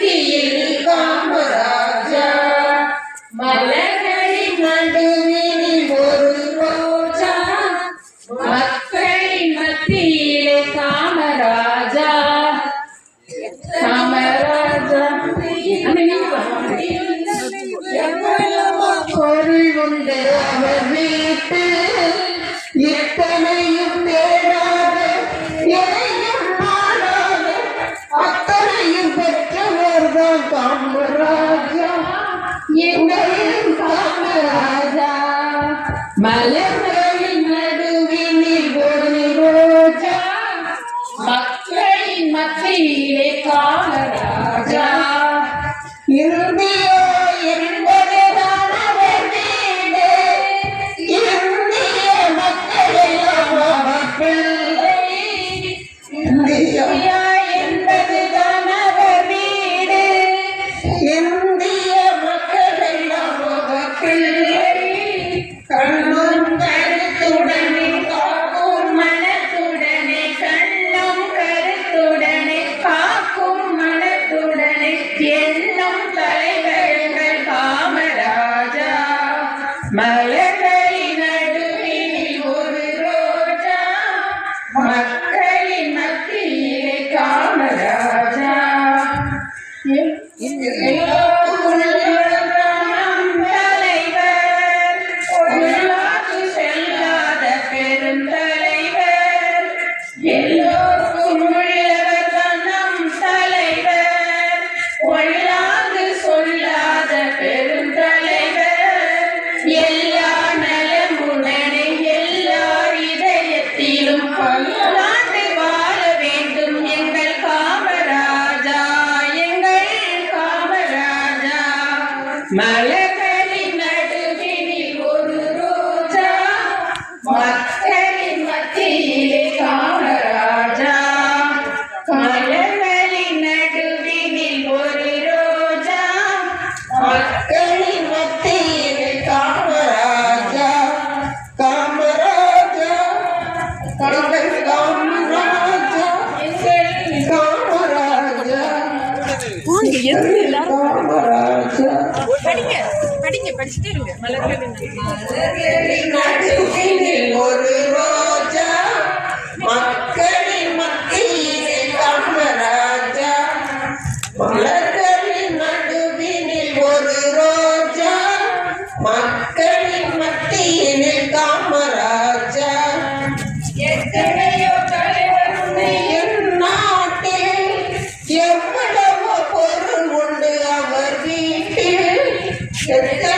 மத்தியில் காமராஜா மலர்களின் நடுவில் ஒரு ரோஜா. மக்களின் மத்தியிலே காமராஜா அவர் வீட்டு காமராஜா எங்களின் காமராஜா மலர்களின் நடுவினில் ஒரு ரோஜா மக்களின் மத்தியிலே காமராஜா Malé படிங்க படிங்க படிச்சுட்டே இருங்க. மலர்களின் ஒரு ரோஜா மக்களின் மத்தியில் ராஜா மலர் ఎక్కడ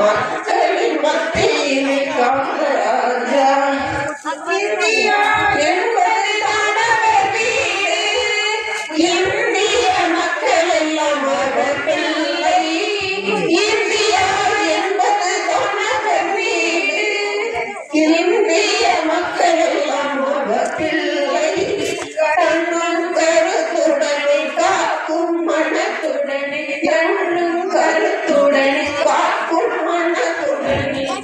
وقت من وقتي لك عمر أرجع.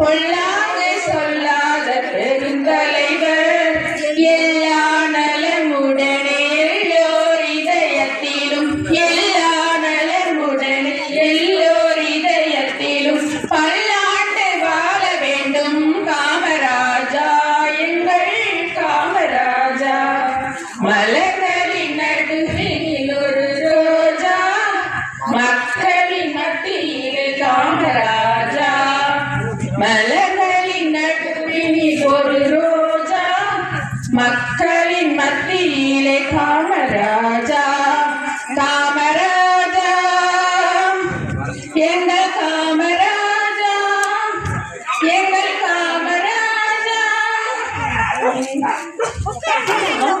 கொள்ள மலர்களின் நடுவினில் ஒரு ரோஜா மக்களின் மத்தியிலே காமராஜா